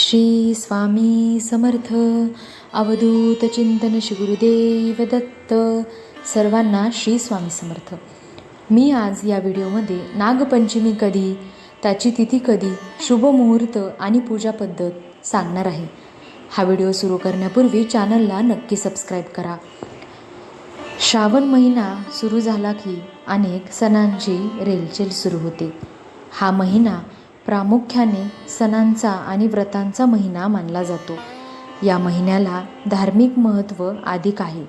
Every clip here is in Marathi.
श्री स्वामी समर्थ अवधूत चिंतन श्री गुरुदेव दत्त सर्वांना श्री स्वामी समर्थ. मी आज या व्हिडिओमध्ये नागपंचमी कधी त्याची तिथी कधी शुभ मुहूर्त आणि पूजा पद्धत सांगणार आहे. हा व्हिडिओ सुरू करण्यापूर्वी चॅनलला नक्की सबस्क्राईब करा. श्रावण महिना सुरू झाला की अनेक सणांची रेलचेल सुरू होते. हा महिना प्रामुख्याने सणांचा आणि व्रतांचा महिना मानला जातो. या महिन्याला धार्मिक महत्त्व अधिक आहे.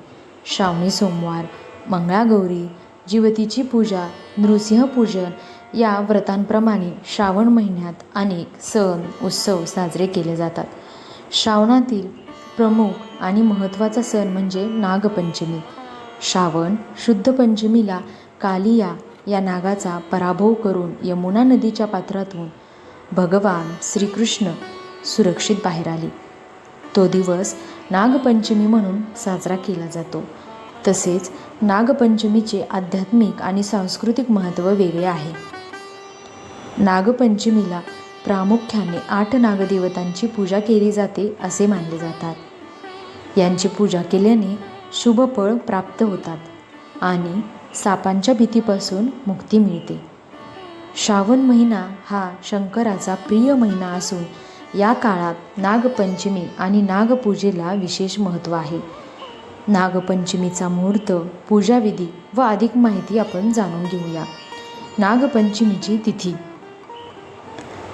श्रावणी सोमवार मंगळागौरी जीवतीची पूजा नृसिंहपूजन या व्रतांप्रमाणे श्रावण महिन्यात अनेक सण उत्सव साजरे केले जातात. श्रावणातील प्रमुख आणि महत्त्वाचा सण म्हणजे नागपंचमी. श्रावण शुद्ध पंचमीला कालिया या नागाचा पराभव करून यमुना नदीच्या पात्रातून भगवान श्रीकृष्ण सुरक्षित बाहेर आले. तो दिवस नागपंचमी म्हणून साजरा केला जातो. तसेच नागपंचमीचे आध्यात्मिक आणि सांस्कृतिक महत्त्व वेगळे आहे. नागपंचमीला प्रामुख्याने आठ नागदेवतांची पूजा केली जाते असे मानले जातात. यांची पूजा केल्याने शुभ फळ प्राप्त होतात आणि सापांच्या भीतीपासून मुक्ती मिळते. श्रावण महिना हा शंकराचा प्रिय महिना असून या काळात नागपंचमी आणि नागपूजेला विशेष महत्त्व आहे. नागपंचमीचा मुहूर्त पूजाविधी व अधिक माहिती आपण जाणून घेऊया. नागपंचमीची तिथी.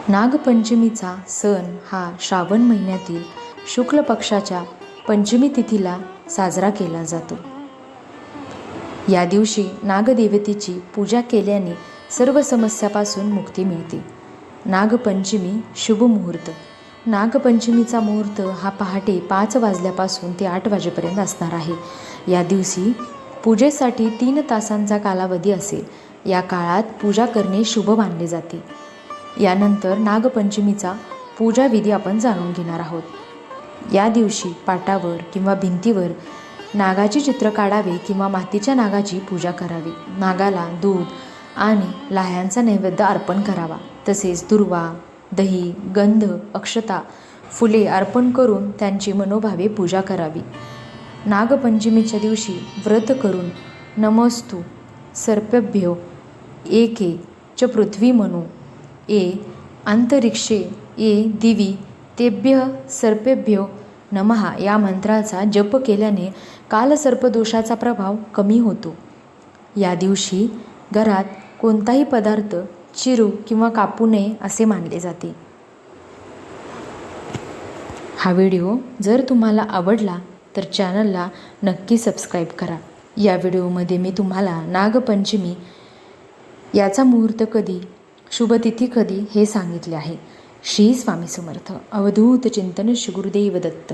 नागपंचमीचा सण हा श्रावण महिन्यातील शुक्ल पक्षाच्या पंचमी तिथीला साजरा केला जातो. या दिवशी नागदेवतेची पूजा केल्याने सर्व समस्यापासून मुक्ती मिळते. नागपंचमी शुभ मुहूर्त. नागपंचमीचा मुहूर्त हा पहाटे पाच वाजल्यापासून ते आठ वाजेपर्यंत असणार आहे. या दिवशी पूजेसाठी तीन तासांचा कालावधी असेल. या काळात पूजा करणे शुभ मानले जाते. यानंतर नागपंचमीचा पूजाविधी आपण जाणून घेणार आहोत. या दिवशी पाटावर किंवा भिंतीवर नागाची चित्र काढावे किंवा मातीच्या नागाची पूजा करावी. नागाला दूध आणि लाह्यांचा नैवेद्य अर्पण करावा. तसेच दुर्वा दही गंध अक्षता फुले अर्पण करून त्यांची मनोभावे पूजा करावी. नागपंचमीच्या दिवशी व्रत करून नमस्तू सर्पभ्यो एके च पृथ्वी म्हणू ए अंतरिक्षे ए दिवी तेभ्य सर्पेभ्यो नमहा या मंत्राचा जप केल्याने कालसर्पदोषाचा प्रभाव कमी होतो. या दिवशी घरात कोणताही पदार्थ चिरू किंवा कापू नये असे मानले जाते. हा व्हिडिओ जर तुम्हाला आवडला तर चॅनलला नक्की सबस्क्राईब करा. या व्हिडिओमध्ये मी तुम्हाला नागपंचमी याचा मुहूर्त कधी शुभतिथी कधी हे सांगितले आहे. श्री स्वामी समर्थ. अवधूत चिंतन श्री गुरुदेव दत्त.